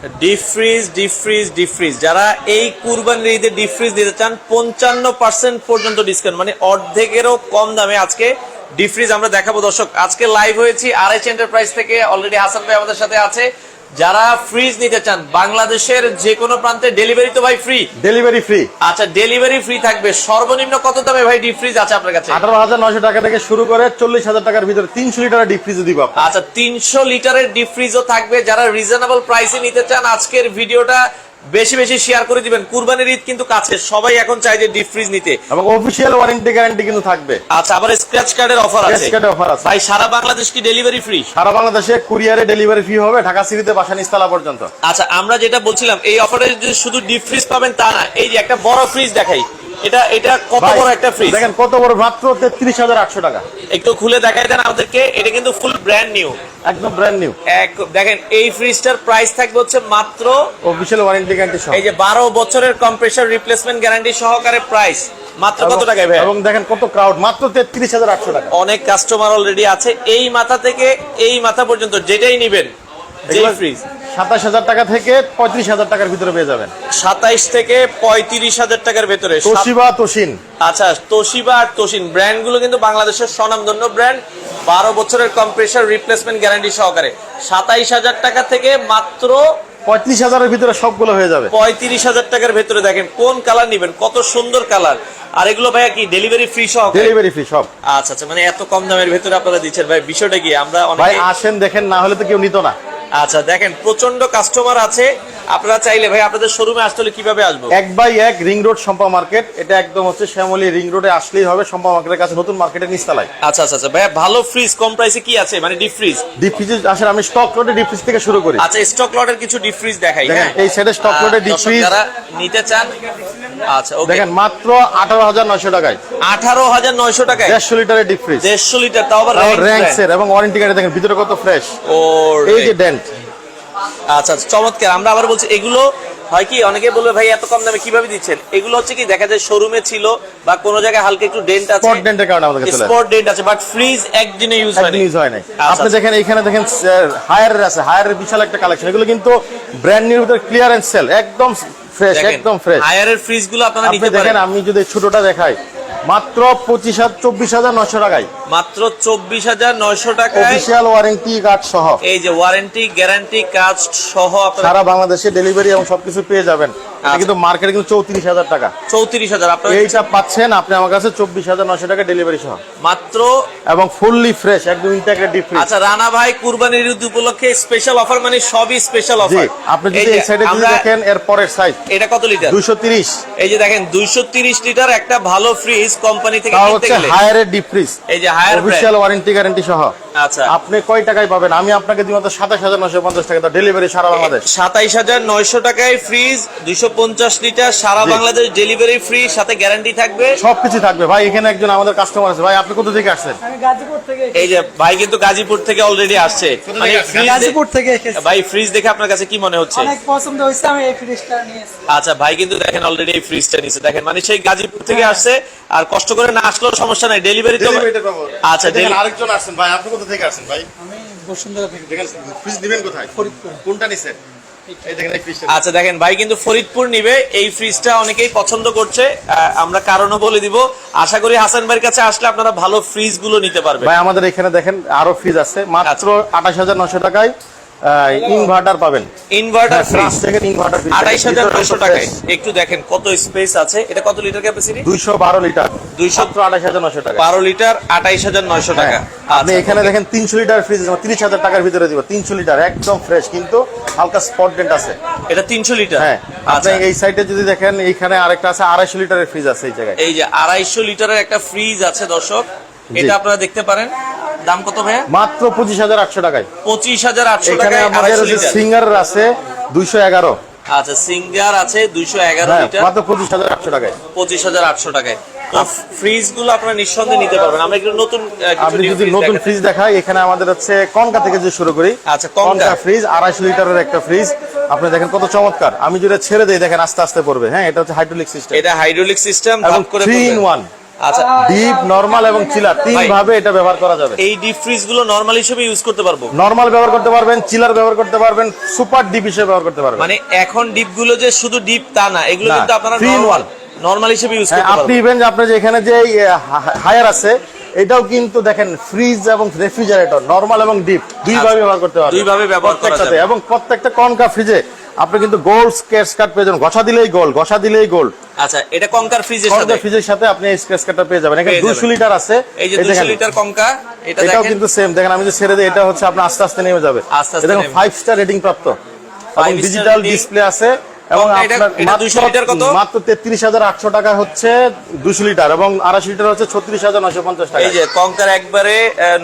Deep freeze deep freeze deep freeze যারা এই কুরবানির ঈদে ডিফ্রিজ দিতে চান, পঞ্চান্ন পার্সেন্ট পর্যন্ত ডিসকাউন্ট মানে অর্ধেকেরও কম দামে আজকে ডিফ্রিজ আমরা দেখাবো। দর্শক, আজকে লাইভ হয়েছি আরএচ এন্টারপ্রাইজ থেকে। অলরেডি হাসান ভাই আমাদের সাথে আছে। যারা ফ্রিজ নিতে চান বাংলাদেশের যে কোনো প্রান্তে ডেলিভারি তো ভাই ফ্রি ডেলিভারি ফ্রি আচ্ছা ডেলিভারি ফ্রি থাকবে। সর্বনিম্ন কত দামে ভাই ডিপ ফ্রিজ আছে আপনার কাছে? আঠারো হাজার নয়শো টাকা থেকে শুরু করে চল্লিশ হাজার টাকার ভিতরে তিনশো লিটারের ডিপ ফ্রিজ দিব আচ্ছা তিনশো লিটারের ডিপ ফ্রিজও থাকবে। যারা রিজনেবল প্রাইসে নিতে চান আজকের ভিডিওটা বেশি বেশি শেয়ার করে দিবেন। কুরবানির ঈদ কিন্তু কাছে। সবাই এখন চাই যে ডিপ ফ্রিজ নিতে। এবং অফিসিয়াল ওয়ারেন্টি গ্যারান্টি কিন্তু থাকবে। আচ্ছা আবার স্ক্র্যাচ কার্ডের অফার আছে। স্ক্র্যাচ কার্ডের অফার আছে। ভাই সারা বাংলাদেশ কি ডেলিভারি ফ্রি সারা বাংলাদেশে কুরিয়ারে ডেলিভারি ফ্রি হবে ঢাকা সিটিতে বাসা নিস্তালা পর্যন্ত। আচ্ছা আমরা যেটা বলছিলাম এই অফারে যে শুধু ডিপ ফ্রিজ পাবেন তা না। এই যে একটা বড় ফ্রিজ দেখাই। এটা এটা কত বড় একটা ফ্রিজ দেখেন কত বড় মাত্র তেত্রিশ হাজার আটশো টাকা। একটু খুলে দেখাই দেন আমাদেরকে এটা কিন্তু ফুল ব্র্যান্ড নিউ একদম ব্র্যান্ড নিউ এক দেখেন এই ফ্রিজটার প্রাইস থাকবে হচ্ছে মাত্র অফিসিয়াল ওয়ারেন্টি গ্যারান্টি সহ। এই যে বারো বছরের কম্প্রেসার রিপ্লেসমেন্ট গ্যারান্টি সহকারে প্রাইস মাত্র কত টাকায় ভাই? এবং দেখেন কত ক্রাউড মাত্র তেত্রিশ হাজার আটশো টাকা। অনেক কাস্টমার অলরেডি আছে। এই মাথা থেকে এই মাথা পর্যন্ত যেটাই নিবেন সাতাশ হাজার টাকা থেকে পঁয়ত্রিশ হাজার টাকার ভিতরে পেয়ে যাবেন। সাতাইশ থেকে পঁয়ত্রিশ হাজার টাকার ভেতরে। তোশিবা তোশিন। আচ্ছা তোশিবা আর তোশিন ব্র্যান্ডগুলো কিন্তু বাংলাদেশের স্বনামধন্য ব্র্যান্ড। বারো বছরের কম্প্রেসার রিপ্লেসমেন্ট গ্যারান্টি সহকারে। সাতাইশ হাজার টাকা থেকে মাত্র পঁয়ত্রিশ হাজারের ভিতরে সবগুলো হয়ে যাবে। পঁয়ত্রিশ হাজার টাকার ভেতরে দেখেন কোন কালার নিবেন কত সুন্দর কালার। আর এগুলো ভাইয়া কি ডেলিভারি ফ্রি সহকারে? ডেলিভারি ফ্রি সব। আচ্ছা আচ্ছা মানে এত কম দামের ভেতরে আপনারা দিচ্ছেন। ভাই বিষয়টা কি আমরা ভাই আসেন দেখেন না হলে তো কেউ নিত না। আচ্ছা দেখেন প্রচণ্ড কাস্টমার আছে। আপনারা চাইলে ভাই আপনাদের শোরুমে আসতে হলে কীভাবে আসব? এক বাই এক রিং রোড সম্পা মার্কেট এটা একদম হচ্ছে শ্যামলী রিং রোডে আসলেই হবে সম্পা মার্কেটের কাছে নতুন মার্কেটের নিচতলায় আচ্ছা আচ্ছা আচ্ছা। ভাইয়া ভালো ফ্রিজ কম প্রাইসে কি আছে? মানে ডিপ ফ্রিজ ডিপ ফ্রিজ আসেন আমি স্টক রোডে ডিপ ফ্রিজ থেকে শুরু করি। আচ্ছা স্টক লটের কিছু ডিপ ফ্রিজ দেখাই হ্যাঁ? এই সাইডে স্টক deep দর্শক freeze। যারা নিতে চান আচ্ছা ওকে দেখেন মাত্র আঠারো হাজার নয়শো টাকায়। আঠারো হাজার নয়শো টাকায়? দেড়শো লিটারের ডিপ ফ্রিজ দেড়শো লিটার তাও আবার র্যাঙ্কস এর এবং ওয়ারেন্টি কার্ডে দেখেন ভিতরে কত ফ্রেশ ও এই যে ডেন্ট আচ্ছা আচ্ছা, চমৎকার। আমরা আবার বলছি এগুলো হয় কি অনেকে বলবে ভাই এত কম দামে কীভাবে দিচ্ছেন? এগুলো হচ্ছে কি দেখা যায় শোরুমে ছিল বা কোনো জায়গায় হালকা একটু ডেন্ট আছে। স্পট ডেন্টের কারণে আমাদের কাছে স্পট ডেন্ট আছে বাট ফ্রিজ একদিনে ইউজ হয় একদিন ইউজ হয় নাই। আচ্ছা, আপনি আচ্ছা। দেখেন এইখানে দেখেন হায়ারের আছে হায়ারের বিশাল একটা কালেকশন এগুলো কিন্তু ব্র্যান্ড নিউর ভিতরে ক্লিয়ারেন্স সেল একদম ফ্রেশ একদম ফ্রেশ হায়ারের ফ্রিজগুলো আপনারা আপনি নিতে দেখেন পারেন। আমি যদি ছোটটা দেখাই মাত্র পঁচিশ হাজার চব্বিশ হাজার নয়শো টাকায় মাত্র চব্বিশ হাজার নয়শো টাকা অফিসিয়াল ওয়ারেন্টি কার্ড সহ এই যে ওয়ারেন্টি গ্যারান্টি কার্ড সহ সারা বাংলাদেশে ডেলিভারি এবং সবকিছু পেয়ে যাবেন। কিন্তু মার্কেটে কিন্তু চৌত্রিশ হাজার টাকা। চৌত্রিশ হাজার আপনারা এইটা পাচ্ছেন আপনি আমার কাছে চব্বিশ হাজার নশো টাকা ডেলিভারি সহ। মাত্র এবং ফুললি ফ্রেশ একদম ইন্টাগ্রেট ডিপ আচ্ছা রানা ভাই কুরবানির ঈদ উপলক্ষে স্পেশাল অফার মানে সবই স্পেশাল অফার আপনি যদি এই সাইডে যদি দেখেন এর পরের সাইজ এটা কত লিটার দুইশো তিরিশ। এই যে দেখেন দুইশো তিরিশ লিটার একটা ভালো ফ্রিজ কোম্পানি থেকে কিনতে গেলে। হায়ারের ডিপ ফ্রিজ এই যে হায়ার অফিসিয়াল ওয়ারেন্টি গ্যারান্টি সহ। আচ্ছা। আপনি কয় টাকায় পাবেন? আমি আপনাকে দিব মাত্র সাতাশ হাজার নশো পঞ্চাশ টাকা। ডেলিভারি সারা বাংলাদেশ। সাতাইশ হাজার নয়শো টাকায় ফ্রিজ দুইশো পঞ্চাশ লিটার সারা বাংলাদেশ ডেলিভারি ফ্রি সাথে গ্যারান্টি থাকবে। সবকিছু থাকবে। ভাই এখানে একজন আমাদের কাস্টমার আছে। ভাই আপনি কোথা থেকে আসছেন? আমি গাজীপুর থেকে এই যে ভাই কিন্তু গাজীপুর থেকে অলরেডি আসছে। মানে ফ্রিজ গাজীপুর থেকে ভাই ফ্রিজ দেখে আপনার কাছে কি মনে হচ্ছে? অনেক পছন্দ হয়েছে আমি এই ফ্রিজটা নিয়েছি। আচ্ছা ভাই কিন্তু দেখেন অলরেডি এই ফ্রিজটা নিচ্ছে দেখেন মানে সেই গাজীপুর থেকে আসছে আর কষ্ট করে না আসলেও সমস্যা নাই। ডেলিভারি তো আচ্ছা দেখেন আরেকজন আসছেন। ভাই আপনি কোথা থেকে আসছেন ভাই? আমি বসুন্ধরা থেকে। দেখেন ফ্রিজ দিবেন কোথায়? ফরিদপুর। কোনটা নিছেন? এই দেখেন এই ফ্রিজটা আচ্ছা দেখেন ভাই কিন্তু ফরিদপুর নিবে। এই ফ্রিজটা অনেকেই পছন্দ করছে। আমরা কারণও বলে দিব। আশা করি হাসান ভাইয়ের কাছে আসলে আপনারা ভালো ফ্রিজগুলো নিতে পারবেন। ভাই আমাদের এখানে দেখেন আরও ফ্রিজ আছে। মাত্র আচ্ছা। আঠাশ হাজার নশো টাকায় ইনভার্টার পাবেন। ইনভার্টার ফ্রিজ দেখেন ইনভার্টার হাজার নয়শো টাকায়। একটু দেখেন কত স্পেস আছে। এটা কত লিটার ক্যাপাসিটি দুইশো বারো লিটার 200 মাত্র হাজার নশো টাকা। বারো লিটার আঠাইশ হাজার নয়শো টাকা। আপনি আচ্ছা, এখানে দেখেন তিনশো লিটার ফ্রিজ তিরিশ হাজার টাকার ভিতরে দিব। তিনশো লিটার একদম ফ্রেশ কিন্তু হালকা স্পট ডেন্ট আছে। এটা তিনশো লিটার হ্যাঁ। আচ্ছা। আপনি এই সাইডে যদি দেখেন এইখানে আরেকটা আছে আড়াইশো লিটারের ফ্রিজ আছে এই জায়গায়। এই যে আড়াইশো লিটারের একটা ফ্রিজ আছে দর্শক। এটা আপনারা দেখতে পারেন। দাম কত ভাইয়া? মাত্র পঁচিশ হাজার আটশো টাকায়। পঁচিশ হাজার আটশো টাকায় আমাদের সিঙ্গার আছে দুইশো এগারো। আচ্ছা সিঙ্গার আছে দুইশো এগারো হ্যাঁ লিটার। মাত্র পঁচিশ হাজার আটশো টাকায়। পঁচিশ হাজার আটশো টাকায়। ফ্রিজগুলো আপনারা নিঃসন্দেহে নিতে পারবেন। আমরা একটু নতুন আপনি যদি নতুন ফ্রিজ দেখাই এখানে আমাদের হচ্ছে কনকা থেকে যে শুরু করি আচ্ছা, কনকা। ফ্রিজ আড়াইশো লিটারের একটা ফ্রিজ আপনি দেখেন কত চমৎকার। আমি যেটা ছেড়ে দিই দেখেন আস্তে আস্তে পড়বে। হ্যাঁ এটা হচ্ছে হাইড্রোলিক সিস্টেম এটা হাইড্রোলিক সিস্টেম করে থ্রি ইন ওয়ান আচ্ছা ডিপ নরমাল এবং চিলার তিন ভাবে এটা ব্যবহার করা যাবে। এই ডিপ ফ্রিজগুলো নর্মাল হিসেবে ইউজ করতে পারব? নরমাল ব্যবহার করতে পারবেন চিলার ব্যবহার করতে পারবেন সুপার ডিপ হিসেবে ব্যবহার করতে পারবেন। মানে এখন ডিপগুলো যে শুধু ডিপ তা না এগুলো কিন্তু আপনারা নর্মাল। নর্মাল হিসেবে ইউজ হ্যাঁ, করতে আপনি ইভেন যে আপনার যে এখানে যে হায়ার আছে এটাও কিন্তু দেখেন ফ্রিজ এবং রেফ্রিজারেটর নরমাল এবং ডিপ দুই আচ্ছা, ভাবে ব্যবহার করতে পারবেন। দুই ভাবে ব্যবহার করা যাবে। এবং প্রত্যেকটা কনকা ফ্রিজে আপনি কিন্তু গোল্ড স্কেচ কার্ড পেয়ে যাবেন। ঘষা দিলেই গোল্ড ঘষা দিলেই গোল্ড আচ্ছা এটা কঙ্কার ফ্রিজের সাথে? ফ্রিজের সাথে আপনি স্ক্র্যাচ স্কেচ পেয়ে যাবেন। এখানে পেয়ে 200 লিটার আছে। এই যে 200 লিটার কঙ্কা এটা এটাও কিন্তু সেম দেখেন আমি যে ছেড়ে দিই এটা হচ্ছে আপনার আস্তে আস্তে নেমে যাবে। আস্তে আস্তে দেখুন নেমে। ফাইভ স্টার রেটিং প্রাপ্ত। এবং ডিজিটাল ডিসপ্লে আছে। এবং আপনার এটা 200 লিটার কত? মাত্র তেত্রিশ হাজার আটশো টাকা হচ্ছে দুশো লিটার এবং আড়াইশো লিটার হচ্ছে ছত্রিশ হাজার নশো পঞ্চাশ টাকা। এই যে কঙ্কার একবারে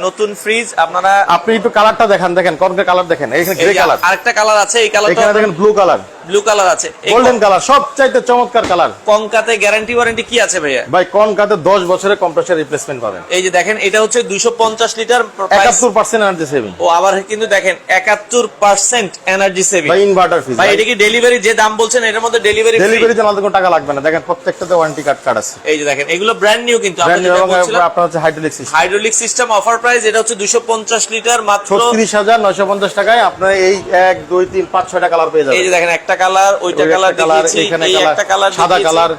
নতুন ফ্রিজ আপনারা আপনি একটু কালারটা দেখান দেখেন কালার দেখেন এখানে গ্রে কালার আরেকটা কালার আছে এই কালারটা এখানে দেখেন ব্লু কালার ব্লু কালার আছে। গোল্ডেন কালার সবচাইতে চমৎকার কালার কঙ্কাতে গ্যারান্টি ওয়ারেন্টি কি আছে ভাইয়া? ভাই কনকাতে দশ বছরের কম্প্রেসার রিপ্লেসমেন্ট পাবেন। এই যে দেখেন এটা হচ্ছে 250 লিটার প্রাইস একাত্তর পার্সেন্ট এনার্জি সেভিং ও আবার কিন্তু দেখেন 71% এনার্জি সেভিং ভাই ইনভার্টার ফিজ ভাই এটা কি ডেলিভারি যে দাম বলছেন এটার মধ্যে ডেলিভারি ডেলিভারিতে আমাদের কোনো টাকা লাগবে না। দেখেন প্রত্যেকটাতে ওয়ারেন্টি কার্ড কার্ড আছে। এই যে দেখেন এগুলো ব্র্যান্ড নিউ কিন্তু আপনি যেটা আপনার হচ্ছে hydraulic system hydraulic system offer price এটা হচ্ছে 250 লিটার মাত্র। ছত্রিশ হাজার নয়শো পঞ্চাশ টাকায় আপনার এই এক দুই তিন পাঁচ ছয়টা কালার পেয়ে এই যে দেখেন একটা কালার ওইটা কালার দেখিয়েছি এই একটা কালার সাদা colour।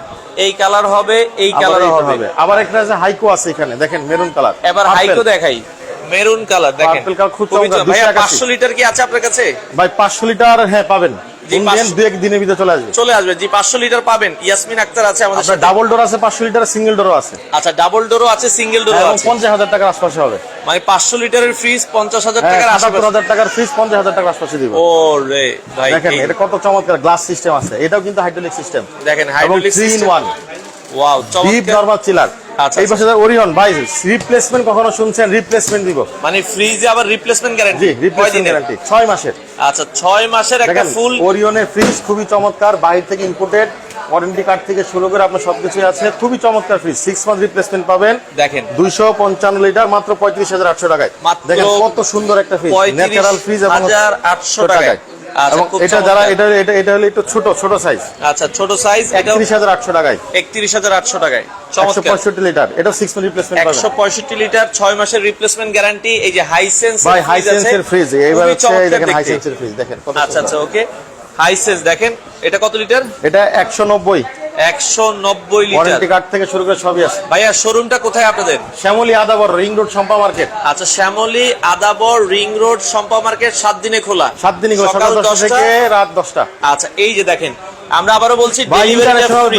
এই কালার হবে এই কালার হবে। আবার একটা আছে হাইকো আছে এখানে দেখেন মেরুন কালার এবার হাইকো দেখাই। মেরুন কালার দেখেন। Purple colour খুব চমৎকার, চমৎকার। ভাইয়া 281 500 লিটার কি আছে আপনার কাছে? ভাই পাঁচশো লিটার হ্যাঁ পাবেন। ইন্ডিয়ান 500 এক দিনের ভিতরে চলে আসবে। চলে আসবে। জি 500 লিটার পাবেন। ইয়াসমিন আক্তার আছে আমাদের সাথে। ডাবল ডোর আছে পাঁচশো লিটার সিঙ্গেল ডোরও আছে। আচ্ছা ডাবল ডোরও আছে সিঙ্গেল ডোরও এবং আছে। পঞ্চাশ হাজার টাকার আশপাশে হবে। মানে 500 লিটারের ফ্রিজ 50000 হ্যাঁ টাকার আশেপাশে। হাজার টাকার ফ্রিজ পঞ্চাশ হাজার টাকার আশপাশে দিব। ও ভাই দেখেন এটা কত চমৎকার গ্লাস সিস্টেম আছে। এটাও কিন্তু হাইড্রোলিক সিস্টেম দেখেন হাইড্রোলিক সিস্টেম ওয়াও চমৎকার। নরমাল চিলার এই পাশে ওরিয়ন ভাই রিপ্লেসমেন্ট কখনো শুনছেন? রিপ্লেসমেন্ট দিব। মানে ফ্রিজে আবার রিপ্লেসমেন্ট গ্যারান্টি রিপ্লেসমেন্ট গ্যারান্টি মাসের। আচ্ছা 6 মাসের একটা ফুল ওরিয়নের ফ্রিজ খুবই চমৎকার বাইরে থেকে ইম্পোর্টেড ওয়ারেন্টি কার্ড থেকে শুরু করে আপনার সবকিছু আছে। খুবই চমৎকার ফ্রিজ সিক্স মান্থ রিপ্লেসমেন্ট পাবেন। দেখেন। দুইশো পঞ্চান্ন লিটার মাত্র পঁয়ত্রিশ হাজার আটশো টাকায়। দেখেন কত সুন্দর একটা ফ্রিজ ন্যাচারাল ফ্রিজ এবং 35800 টাকায়। আচ্ছা এবং এটা যারা এটা এটা এটা হলো একটু ছোট ছোট সাইজ আচ্ছা ছোট সাইজ এটা একত্রিশ হাজার আটশো টাকায়। 31800 টাকায়। চমৎকার। পঁয়ষট্টি লিটার। এটা সিক্স মান্থ রিপ্লেসমেন্ট পাবেন। 165 লিটার 6 মাসের রিপ্লেসমেন্ট গ্যারান্টি এই যে হাইসেন্স ভাই হাইসেন্সের ফ্রিজ এইবার হচ্ছে দেখেন হাইসেন্সের ফ্রিজ দেখেন আচ্ছা আচ্ছা। ওকে হাইসেন্স দেখেন এটা কত লিটার? এটা একশো নব্বই। 190 লিটার। ওয়ারেন্টি কার্ড থেকে শুরু করে সবই আছে। ভাইয়া শোরুমটা কোথায় আপনাদের? Shyamoli Adabor ring road Sampa market. আচ্ছা Shyamoli Adabor ring road Sampa market সাত দিনে খোলা। সাত দিনে খোলা সকাল থেকে রাত দশটা। আচ্ছা এই যে দেখেন আমরা আবারও বলছি ডেলিভারি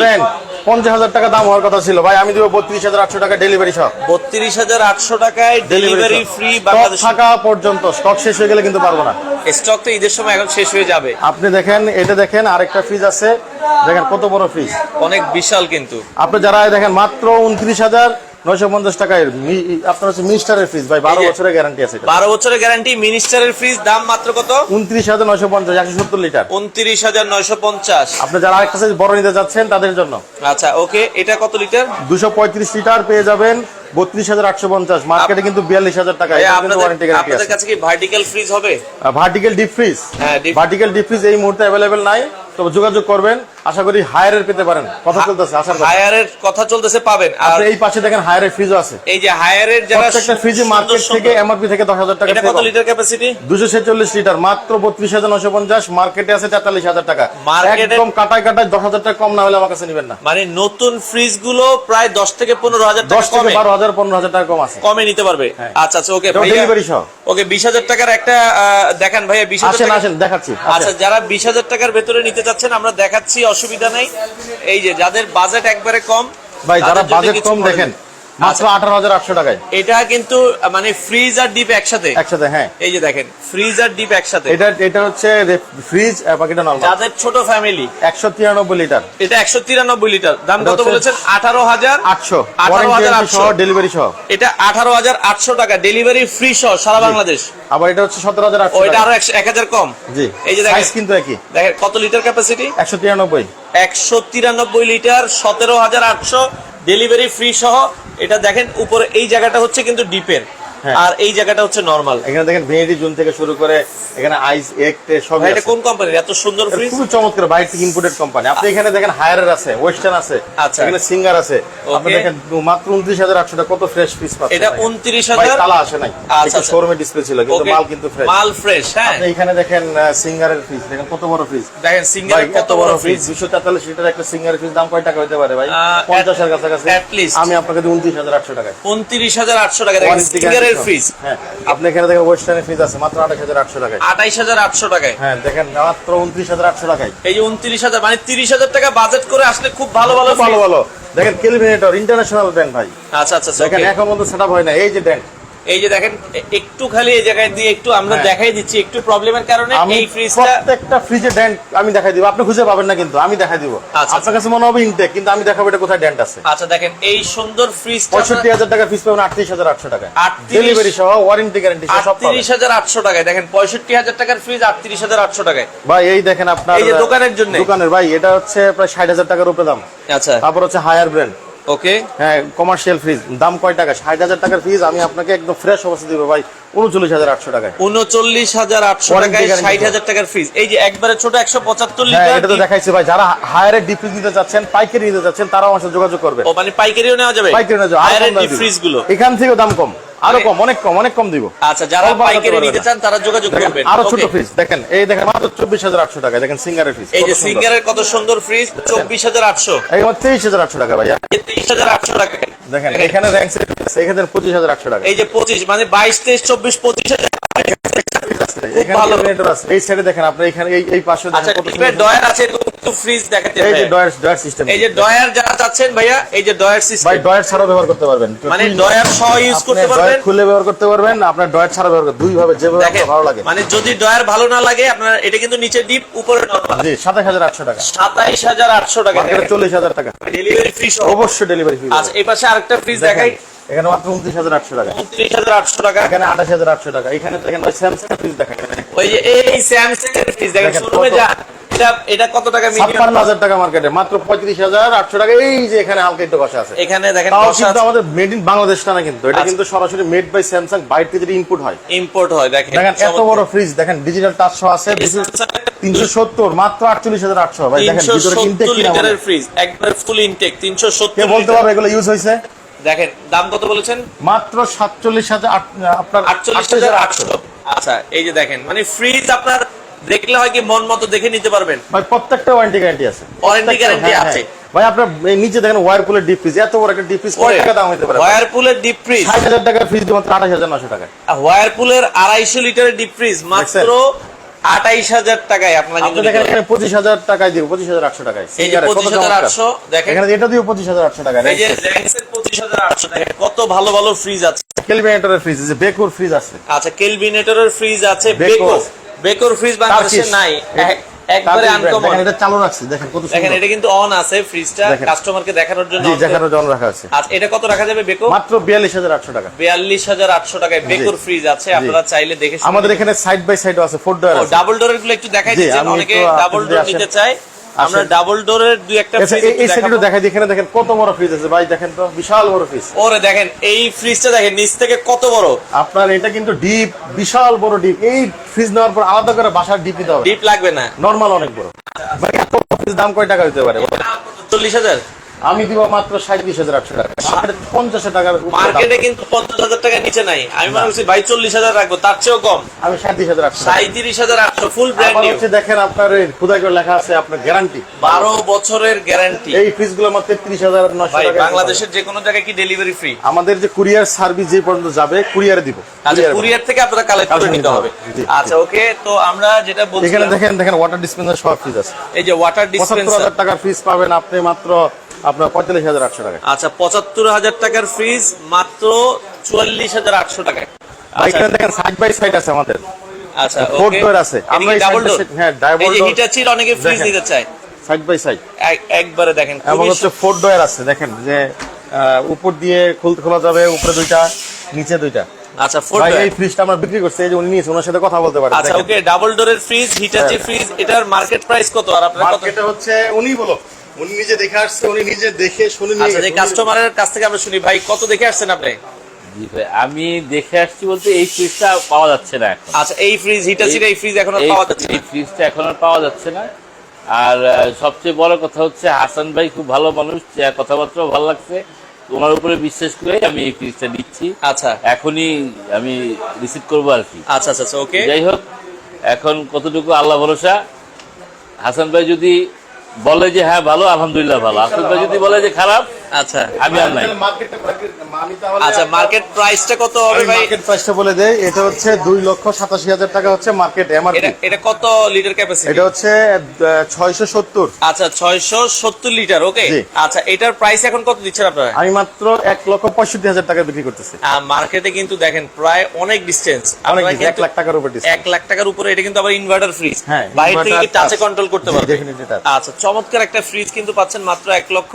পঞ্চাশ হাজার টাকা দাম হওয়ার কথা ছিল। ভাই আমি দিব বত্রিশ হাজার আটশো টাকা ডেলিভারি সহ। বত্রিশ হাজার আটশো টাকায় ডেলিভারি ফ্রি বাংলাদেশ থাকা পর্যন্ত স্টক শেষ হয়ে গেলে কিন্তু পারব না। স্টক তো ঈদের সময় এখন শেষ হয়ে যাবে। আপনি দেখেন এটা দেখেন আরেকটা ফ্রিজ আছে। দেখেন কত বড় ফ্রিজ অনেক বিশাল কিন্তু। আপনি যারা দেখেন মাত্র উনত্রিশ হাজার নয়শো পঞ্চাশ টাকায় আপনার হচ্ছে মিনিস্টারের ফ্রিজ ভাই বছরের গ্যারান্টি আছে বারো বছরের গ্যারান্টি মিনিস্টারের ফ্রিজ দাম মাত্র কত? উনত্রিশ হাজার নয়শো পঞ্চাশ একশো সত্তর লিটার। উনত্রিশ হাজার নয়শো পঞ্চাশ। আপনি যারা আরেকটা সাইজ বড় নিতে যাচ্ছেন তাদের জন্য। আচ্ছা ওকে এটা কত লিটার? দুশো পঁয়ত্রিশ লিটার পেয়ে যাবেন বত্রিশ হাজার আটশো পঞ্চাশ। মার্কেটে কিন্তু বিয়াল্লিশ হাজার টাকা আপনাদের কাছে কি ভার্টিক্যাল ফ্রিজ হবে? ভার্টিক্যাল ডিপ ফ্রিজ হ্যাঁ, ভার্টিক্যাল ডিপ ফ্রিজ এই মুহূর্তে অ্যাভেলেবেল নাই। তবে যোগাযোগ করবেন। আশা করি হায়ারের পেতে পারেন। কথা চলতেছে হায়ারের কথা। চলতেছে পাবেন। আর এই পাশে দেখেন হায়ারের ফ্রিজও আছে। এই যে হায়ারের যারা প্রত্যেকটা ফ্রিজে মার্কেট থেকে এমআরপি থেকে দশ হাজার টাকা এটা কত লিটার ক্যাপাসিটি দুশো ছেচল্লিশ লিটার মাত্র বত্রিশ হাজার নশো পঞ্চাশ। মার্কেটে আছে তেতাল্লিশ হাজার টাকা। একদম কাটায় কাটায় দশ হাজার টাকা কম না হলে আমার কাছে নেবেন না। মানে নতুন ফ্রিজগুলো প্রায় দশ থেকে পনেরো হাজার দশ থেকে কমে। বারো হাজার পনেরো হাজার টাকা কম আছে। কমে নিতে পারবে। আচ্ছা আচ্ছা ওকে ভাইয়া সহ। ওকে বিশ হাজার টাকার একটা দেখান ভাইয়া বিশ হাজার আসেন আসেন দেখাচ্ছি। আচ্ছা। আচ্ছা যারা বিশ হাজার টাকার ভেতরে নিতে চাচ্ছেন আমরা দেখাচ্ছি অসুবিধা নেই এই যে যাদের বাজেট একবারে কম ভাই যারা বাজেট কম দেখেন। মাত্র আঠারো হাজার আটশো টাকায়। এটা কিন্তু মানে ফ্রিজ আর ডিপ একসাথে? একসাথে হ্যাঁ। এই যে দেখেন ফ্রিজ আর ডিপ একসাথে। এটা এটা হচ্ছে ফ্রিজ পাখিটা নর্মাল যাদের ছোট ফ্যামিলি একশো তিরানব্বই লিটার। এটা একশো তিরানব্বই লিটার। দাম কত বলেছেন? আঠারো হাজার আটশো। আঠারো হাজার ওয়ারেন্টি আটশো সহ ডেলিভারি সহ। এটা আঠারো হাজার আটশো টাকা। ডেলিভারি ফ্রি সহ সারা বাংলাদেশ। আবার এটা হচ্ছে সতেরো হাজার আটশো এটা আরও একশো- এক হাজার কম। জি। এই যে সাইজ দেখেন কিন্তু একই। দেখেন কত লিটার ক্যাপাসিটি একশো তিরানব্বই। একশো তিরানব্বই লিটার সতেরো হাজার আটশো। ডেলিভারি ফ্রি সহ এটা দেখেন উপরে এই জায়গাটা হচ্ছে কিন্তু ডিপের। আর এই জায়গাটা হচ্ছে নরমাল এখানে দেখেন ভেনিটি জোন থেকে শুরু করে এখানে আইস এক সব এটা কোন কোম্পানির এত সুন্দর ফ্রিজ খুবই চমৎকার বাইরে থেকে ইম্পোর্টেড কোম্পানি আপনি এখানে দেখেন হায়ারের আছে ওয়েস্টার্ন আছে আচ্ছা। এখানে সিঙ্গার আছে। আপনি দেখেন মাত্র উনত্রিশ হাজার আটশো টাকা কত ফ্রেশ পিস পাচ্ছেন এটা 29,000 ভাই, তালা আসে নাই। আচ্ছা, আচ্ছা। শোরুমে ডিসপ্লে ছিল কিন্তু মাল কিন্তু ফ্রেশ মাল ফ্রেশ হ্যাঁ। আপনি এখানে দেখেন সিঙ্গারের ফ্রিজ দেখেন কত বড় ফ্রিজ দেখেন সিঙ্গেল ভাই কত বড় ফ্রিজ দুশো তেতাল্লিশ লিটার একটা সিঙ্গারের ফ্রিজ দাম কয় টাকা হতে পারে ভাই? আহ, পঞ্চাশের at- কাছাকাছি। আমি আপনাকে দিই উনত্রিশ হাজার আটশো টাকায়। উনত্রিশ হাজার আটশো টাকা দেখেন সিঙ্গারের guarantee ফ্রিজ হ্যাঁ। আপনি এখানে দেখেন ওয়েস্টার্নের ফ্রিজ আছে মাত্র আঠাশ হাজার আটশো টাকায়। আঠাইশ হাজার আটশো টাকায়। হ্যাঁ দেখেন মাত্র উনত্রিশ হাজার আটশো টাকায়। এই যে উনত্রিশ হাজার মানে তিরিশ হাজার টাকা বাজেট করে আসলে খুব ভালো ভালো ভালো ভালো। দেখেন কেলভিনেটর ইন্টারন্যাশনাল ব্র্যান্ড ভাই। আচ্ছা আচ্ছা আচ্ছা, দেখেন। এখন পর্যন্ত সেটআপ হয় না। এই যে ড্যান্ট এই যে দেখেন একটু খালি এই জায়গায় দিয়ে একটু আমরা হ্যাঁ। দেখাই দিচ্ছি একটু প্রবলেমের কারণে এই ফ্রিজটা প্রত্যেকটা ফ্রিজে ড্যান্ট আমি দেখাই দিব। আপনি খুঁজে পাবেন না কিন্তু আমি দেখাই দিব। আচ্ছা। আপনার কাছে মনে হবে ইনটেক কিন্তু আমি দেখাবো এটা কোথায় ড্যান্ট আছে। আচ্ছা দেখেন এই সুন্দর ফ্রিজটা পঁয়ষট্টি হাজার টাকা ফিস পাবেন আটত্রিশ হাজার আটশো টাকা ডেলিভারি সহ ওয়ারেন্টি গ্যারান্টি সহ সব পাবেন। আটত্রিশ হাজার আটশো টাকায় দেখেন পঁয়ষট্টি হাজার টাকার ফ্রিজ আটত্রিশ হাজার আটশো টাকায়। ভাই এই দেখেন আপনার এই যে দোকানের জন্য। দোকানের ভাই এটা হচ্ছে প্রায় ষাট হাজার টাকার উপরে দাম। আচ্ছা। তারপর হচ্ছে হায়ার ব্র্যান্ড ওকে হ্যাঁ কমার্শিয়াল ফ্রিজ দাম কয় টাকা? ষাট হাজার টাকার ফ্রিজ আমি আপনাকে একদম ফ্রেশ অবস্থা দিব ভাই। উনচল্লিশ হাজার আটশো টাকায়। উনচল্লিশ হাজার আটশো টাকায় ষাট হাজার টাকার ফ্রিজ এই যে একবারে ছোট একশো পঁচাত্তর হ্যাঁ লিটার এটা তো দেখাইছি ভাই। যারা হায়ারের ডিপ ফ্রিজ নিতে চাচ্ছেন পাইকারি নিতে চাচ্ছেন তারাও আমার সাথে যোগাযোগ করবে। ও মানে পাইকারিও নেওয়া যাবে? পাইকারি নেওয়া যাবে। হায়ারের ডিপ fridge গুলো। এখান থেকেও দাম কম। আরও কম অনেক কম অনেক কম দিব। আচ্ছা যারা পাইকারি নিতে চান তারা যোগাযোগ করবেন। আরও ছোট ফ্রিজ দেখেন এই দেখেন মাত্র চব্বিশ হাজার আটশো টাকা দেখেন সিঙ্গারের ফ্রিজ এই যে সিঙ্গারের কত সুন্দর ফ্রিজ চব্বিশ হাজার আটশো। এই আমার তেইশ হাজার আটশো টাকা ভাইয়া। তেইশ হাজার আটশো টাকায় দেখেন এখানে র্যাঙ্ক সেট আছে এখানে পঁচিশ হাজার আটশো টাকা। এই যে পঁচিশ মানে বাইশ তেইশ চব্বিশ পঁচিশ হাজার এখানে ভালো। cabinet আছে। এই সাইডে দেখেন আপনি এখানে এই এই পাশে দেখেন কত টিপের সুন্দর- ডয়ার আছে একটু ফ্রিজ দেখাতে এই যে ডয়ার ডয়ার সিস্টেম এই যে ডয়ার যারা চাচ্ছেন ভাইয়া এই যে ডয়ার সিস্টেম ভাই ডয়ার ছাড়াও ব্যবহার করতে পারবেন। মানে ডয়ার সহ ইউজ করতে পারবেন। খুলে ব্যবহার করতে পারবেন আপনার ডয়ার ছাড়া ব্যবহার করতে দুই ভাবে যেভাবে আপনার ভালো লাগে। মানে যদি ডয়ার ভালো না লাগে আপনার এটা কিন্তু নিচে ডিপ উপরে নরমাল জি সাতাশ হাজার আটশো টাকা। সাতাইশ হাজার আটশো টাকা। মার্কেটে চল্লিশ হাজার টাকা। ডেলিভারি ফ্রি সহ। অবশ্যই ডেলিভারি ফ্রি আচ্ছা এই পাশে আরেকটা ফ্রিজ দেখাই। এখানে মাত্র উনত্রিশ হাজার আটশো টাকা। উনত্রিশ হাজার আটশো টাকা। এখানে আঠাশ হাজার আটশো টাকা। এখানে দেখেন স্যামসাং ফ্রিজ দেখা ওই যে এই স্যামসাং এর ফ্রিজ দেখেন শোরুমে যা এটা এটা কত টাকা ছাপ্পান্ন হাজার টাকা মার্কেটে মাত্র পঁয়ত্রিশ হাজার আটশো টাকা। এই যে এখানে হালকা একটু বসা আছে। এখানে দেখেন কিন্তু আমাদের মেড ইন বাংলাদেশটা না কিন্তু। এটা আচ্ছা। কিন্তু সরাসরি মেড বাই স্যামসাং বাইরে থেকে যেটা ইনপুট হয়। ইম্পোর্ট হয় দেখেন দেখেন এত বড় ফ্রিজ দেখেন ডিজিটাল টাচ সহ আছে তিনশো সত্তর মাত্র আটচল্লিশ হাজার আটশো। ভাই দেখেন ভিতরে ইনটেক কিনা ফ্রিজ একবার ফুল ইনটেক তিনশো সত্তর বলতে পারবে এগুলো ইউজ হয়েছে? দেখেন দাম কত বলেছেন? মাত্র সাতচল্লিশ হাজার আপনার আটচল্লিশ হাজার আটশো। আচ্ছা এই যে দেখেন মানে ফ্রিজ আপনার দেখলে হয় কি মন মতো দেখে নিতে পারবেন? ভাই প্রত্যেকটা ওয়ারেন্টি গ্যারান্টি আছে। প্রত্যেকটা, guarantee হ্যাঁ, আছে। ভাই আপনার এই নিচে দেখেন ওয়ারপুলের ডিপ ফ্রিজ এত বড় একটা ডিপ ফ্রিজ কয় টাকা দাম হতে পারে? ওয়ারপুলের ডিপ ফ্রিজ ষাট হাজার টাকার ফ্রিজ মাত্র আঠাশ হাজার নশো টাকা ওয়ারপুলের আড়াইশো লিটারের ডিপ ফ্রিজ মাত্র আঠাইশ হাজার টাকায় আপনারা দেখেন এখানে পঁচিশ হাজার টাকায় দিব পঁচিশ হাজার আটশো টাকায়। এই যে পঁচিশ হাজার। আটশো দেখেন। এখানে এটা দিও পঁচিশ হাজার আটশো টাকা এই যে র্যাঙ্কসের পঁচিশ হাজার আটশো টাকা কত ভালো ভালো ফ্রিজ আছে। কেলভিনেটরের ফ্রিজ আছে বেকুর ফ্রিজ আছে। আচ্ছা কেলভিনেটরের ফ্রিজ আছে। বেকো বেকোর। ফ্রিজ বাংলাদেশে নাই। একবারে আনকমন এটা চালু রাখছি দেখেন কত দেখেন এটা কিন্তু অন আছে ফ্রিজটা। কাস্টমারকে দেখানোর জন্য দেখানোর জন্য রাখা আছে। আচ্ছা এটা কত রাখা যাবে বেকো মাত্র বিয়াল্লিশ হাজার আটশো টাকা। বিয়াল্লিশ হাজার আটশো টাকায় বেকোর ফ্রিজ আছে আপনারা চাইলে দেখে আমাদের এখানে সাইড বাই সাইড আছে ফোর ডোর ডাবল ডোরেরগুলো একটু দেখাই দিচ্ছেন। অনেকে ডাবল ডোর। নিতে চাই আমরা ডাবল ডোরের দুই একটা আচ্ছা, ফ্রিজ এই- এই দেখাই এখানে দেখেন কত বড় ফ্রিজ আছে ভাই দেখেন তো বিশাল বড় ফ্রিজ ওরে দেখেন এই ফ্রিজটা দেখেন নিচ থেকে কত বড়? আপনার এটা কিন্তু ডিপ বিশাল বড় ডিপ এই ফ্রিজ নেওয়ার পর আলাদা করে বাসার ডিপ দিতে হবে। ডিপ লাগবে না। নরমাল অনেক বড়। ভাই এত ফ্রিজ দাম কয় টাকা হতে পারে? চল্লিশ হাজার। আমি দিব মাত্র সাঁত্রিশ হাজার আটশো টাকা। পঞ্চাশ উপরে মার্কেটে কিন্তু পঞ্চাশ হাজার টাকা নিচে নাই। আমি মনে করছি ভাই চল্লিশ হাজার রাখব তার চেয়েও কম। আমি সাঁত্রিশ হাজার আটশো সাঁত্রিশ হাজার আটশো ফুল ব্র্যান্ড হচ্ছে দেখেন আপনার খুদাই করে লেখা আছে আপনার গ্যারান্টি বারো বছরের গ্যারান্টি এই ফ্রিজগুলো মাত্র তেত্রিশ হাজার নশো বাংলাদেশের যে কোনো জায়গায় কি ডেলিভারি ফ্রি আমাদের যে কুরিয়ার সার্ভিস যে পর্যন্ত যাবে কুরিয়ারে দিব। আচ্ছা কুরিয়ার থেকে আপনারা কালেক্ট করে নিতে হবে। আচ্ছা ওকে তো আমরা যেটা এখানে দেখেন দেখেন ওয়াটার ডিসপেন্সার সব ফ্রিজ আছে। এই যে ওয়াটার ডিসপেন্সার টাকার ফ্রিজ পাবেন আপনি মাত্র আপনার পঁয়তাল্লিশ হাজার আটশো টাকা আচ্ছা পঁচাত্তর হাজার টাকার ফ্রিজ মাত্র চুয়াল্লিশ হাজার আটশো টাকায়। আর এখানে দেখেন সাইড বাই সাইড আছে আমাদের। আচ্ছা Four ওকে আছে। আমরা ডাবল ডোর হ্যাঁ, double এই যে door। হিটার ছিল অনেকে ফ্রিজ নিতে চায়। সাইড বাই সাইড একবারে দেখেন এবং হচ্ছে ফোর ডয়ার আছে দেখেন যে উপর দিয়ে খুলতে খোলা যাবে উপরে দুইটা নিচে দুইটা। আচ্ছা ফোর এই ফ্রিজটা আমরা বিক্রি করছি এই যে উনি নিয়েছে ওনার সাথে কথা বলতে পারেন আচ্ছা ওকে ডাবল ডোরের ফ্রিজ হিটাচি। ফ্রিজ এটার মার্কেট প্রাইস কত? আর আপনার কত? মার্কেটে হচ্ছে উনি বলো উনি নিজে দেখে আসছে উনি নিজে দেখে শুনে নিয়ে আচ্ছা যে কাস্টমারের কাছ থেকে আমরা শুনি। ভাই কত দেখে আসছেন আপনি? জি ভাই আমি দেখে আসছি বলতে এই ফ্রিজটা পাওয়া যাচ্ছে না এখন। আচ্ছা এই ফ্রিজ হিটাচির এই ফ্রিজ এখন আর পাওয়া যাচ্ছে না। এই ফ্রিজটা এখন আর পাওয়া যাচ্ছে না। আর সবচেয়ে বড় কথা হচ্ছে হাসান ভাই খুব ভালো মানুষ কথাবার্তাও ভালো লাগছে। তোমার উপরে বিশ্বাস করে আমি এই ফ্রিজটা দিচ্ছি। আচ্ছা। এখনই আমি রিসিভ করব আর কি। আচ্ছা আচ্ছা আচ্ছা ওকে যাই হোক এখন কতটুকু আল্লাহ ভরসা? হাসান ভাই যদি বলে যে হ্যাঁ ভালো আলহামদুলিল্লাহ ভালো। আসল যদি বলে যে খারাপ আচ্ছা। আমি আর নাই। আচ্ছা মার্কেট প্রাইসটা কত হবে ভাই? মার্কেট প্রাইসটা বলে দেয় এটা হচ্ছে দুই লক্ষ সাতাশি হাজার টাকা হচ্ছে মার্কেট এমআরপি এটা এটা কত লিটার ক্যাপাসিটি এটা হচ্ছে ছয়শো সত্তর। আচ্ছা ছয়শো সত্তর লিটার ওকে আচ্ছা এটার প্রাইস এখন কত দিচ্ছেন আপনারা? আমি মাত্র এক লক্ষ পঁয়ষট্টি হাজার টাকা বিক্রি করতেছি। মার্কেটে কিন্তু দেখেন প্রায় অনেক ডিস্টেন্স অনেক এক লাখ টাকার উপর discount। এক লাখ টাকার উপরে এটা কিন্তু আবার ইনভার্টার ফ্রিজ হ্যাঁ, বাইরে থেকে টাচে কন্ট্রোল করতে পারবে। আচ্ছা চমৎকার একটা ফ্রিজ কিন্তু পাচ্ছেন মাত্র এক লক্ষ।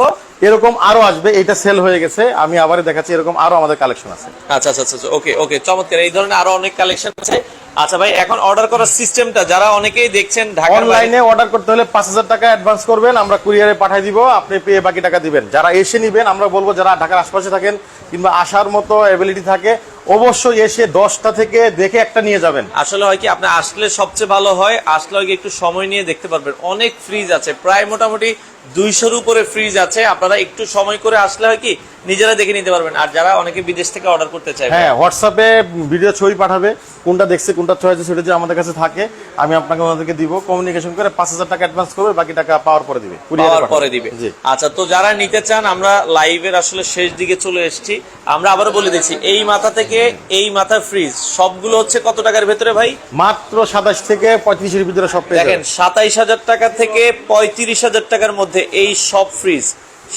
এরকম আরও আসবে, এটা সেল হয়ে গেছে, আমি আবার দেখাচ্ছি, এরকম আরও আমাদের কালেকশন আছে। আচ্ছা আচ্ছা আচ্ছা ওকে ওকে চমৎকার, এই ধরনের আরও অনেক কালেকশন আছে। আচ্ছা ভাই এখন অর্ডার করার সিস্টেমটা যারা অনেকেই দেখছেন বাইরে অনলাইনে অর্ডার করতে হলে পাঁচ হাজার টাকা অ্যাডভান্স করবেন আমরা কুরিয়ারে পাঠিয়ে দিব আপনি পেয়ে বাকি টাকা দিবেন। যারা এসে নেবেন আমরা বলব যারা ঢাকার আশপাশে থাকেন কিংবা আসার মতো অ্যাবিলিটি থাকে অবশ্যই এসে দশটা থেকে দেখে একটা নিয়ে যাবেন। আসলে হয় কি আপনি আসলে সবচেয়ে ভালো হয় আসলে হয় একটু সময় নিয়ে দেখতে পারবেন। অনেক ফ্রিজ আছে প্রায় মোটামুটি দুইশোর উপরে ফ্রিজ আছে আপনারা একটু সময় করে আসলে হয় কি নিজেরা দেখে নিতে পারবেন। আর যারা অনেকে বিদেশ থেকে অর্ডার করতে চায় হ্যাঁ হোয়াটসঅ্যাপে ভিডিও ছবি পাঠাবে কোনটা দেখছে কোনটা আছে সেটা যে আমাদের কাছে থাকে আমি আপনাকে ওনাদেরকে দিব। কমিউনিকেশন করে পাঁচ হাজার টাকা অ্যাডভান্স করবে বাকি টাকা পাওয়ার পরে দিবে। পাওয়ার পরে দিবে। আচ্ছা তো যারা নিতে চান আমরা লাইভের আসলে শেষ দিকে চলে এসেছি। আমরা আবারও বলে দিচ্ছি এই মাথা থেকে এই মাথা ফ্রিজ সবগুলো হচ্ছে কত টাকার ভেতরে ভাই? মাত্র সাতাশ থেকে পঁয়ত্রিশের ভিতরে সব দেখেন। সাতাইশ হাজার টাকা থেকে পঁয়ত্রিশ হাজার টাকার মধ্যে এই সব ফ্রিজ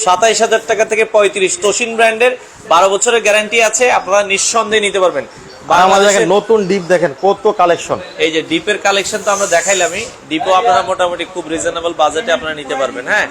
সাতাইশ হাজার টাকা থেকে পঁয়ত্রিশ। তোশিন ব্র্যান্ডের বারো বছরের গ্যারান্টি আছে আপনারা নিঃসন্দেহে নিতে পারবেন। আমাদের দেখেন নতুন ডিপ দেখেন কত কালেকশন এই যে ডিপের কালেকশন তো আমরা দেখাইলামই। ডিপও আপনারা মোটামুটি খুব রিজনেবল বাজেটে আপনারা নিতে পারবেন হ্যাঁ?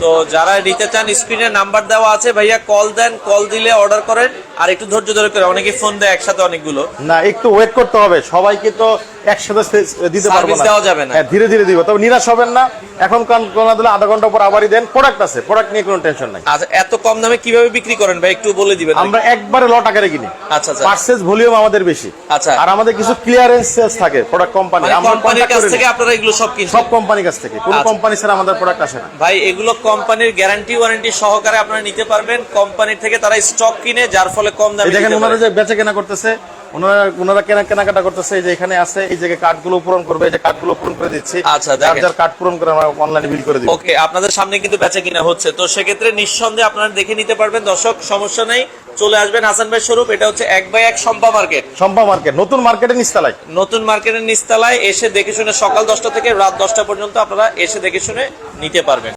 তো যারা নিতে চান স্ক্রিনে নাম্বার দেওয়া আছে ভাইয়া কল দেন কল দিলে অর্ডার করেন। আর একটু ধৈর্য ধরে করে অনেকে ফোন দেয় একসাথে অনেকগুলো। না একটু ওয়েট করতে হবে। সবাইকে তো একসাথে দিতে পারব না। দেওয়া যাবে না। হ্যাঁ, ধীরে ধীরে দিব। তবে নিরাশ হবেন না। এখন কান দিলে আধা ঘণ্টা পর আবারই দেন। প্রোডাক্ট আছে। প্রোডাক্ট নিয়ে কোনো টেনশন নাই। আচ্ছা এত কম দামে কীভাবে বিক্রি করেন ভাই? একটু বলে দিবেন আমরা একবারে লট আকারে কিনি। আচ্ছা আচ্ছা। পার্সেস ভলিউম আমাদের বেশি। আচ্ছা। আর আমাদের কিছু ক্লিয়ারেন্স সেলস থাকে প্রোডাক্ট কোম্পানি আমরা কোম্পানির কাছ থেকে আপনারা এগুলো সব কিনছেন। সব কোম্পানির কাছ থেকে। কোনো আচ্ছা। কোম্পানি ছাড়া আমাদের প্রোডাক্ট আসে না। ভাই এগুলো কোম্পানির গ্যারান্টি ওয়ারেন্টি সহকারে আপনারা নিতে পারবেন। কোম্পানির থেকে তারা স্টক কিনে যার ফলে কম দামে দেখেন ওনারা যে বেচে কেনা করতেছে ওনারা ওনারা কেনা কেনাকাটা করতেছে যে এখানে আছে এই জায়গায় পূরণ করবে এই যে পূরণ করে দিচ্ছি। আচ্ছা, যার কার্ড পূরণ করে আমরা অনলাইনে বিল করে দিই ওকে আপনাদের সামনে কিন্তু বেচা কিনা হচ্ছে। তো সেক্ষেত্রে নিঃসন্দেহে আপনারা দেখে নিতে পারবেন। দর্শক সমস্যা নেই চলে আসবেন হাসান ভাই স্বরূপ এটা হচ্ছে এক বাই এক সম্পা মার্কেট। সম্পা মার্কেট নতুন মার্কেটে নিস্তালায়। নতুন মার্কেটের নিচতলায় এসে দেখে শুনে সকাল দশটা থেকে রাত দশটা পর্যন্ত আপনারা এসে দেখে শুনে নিতে পারবেন।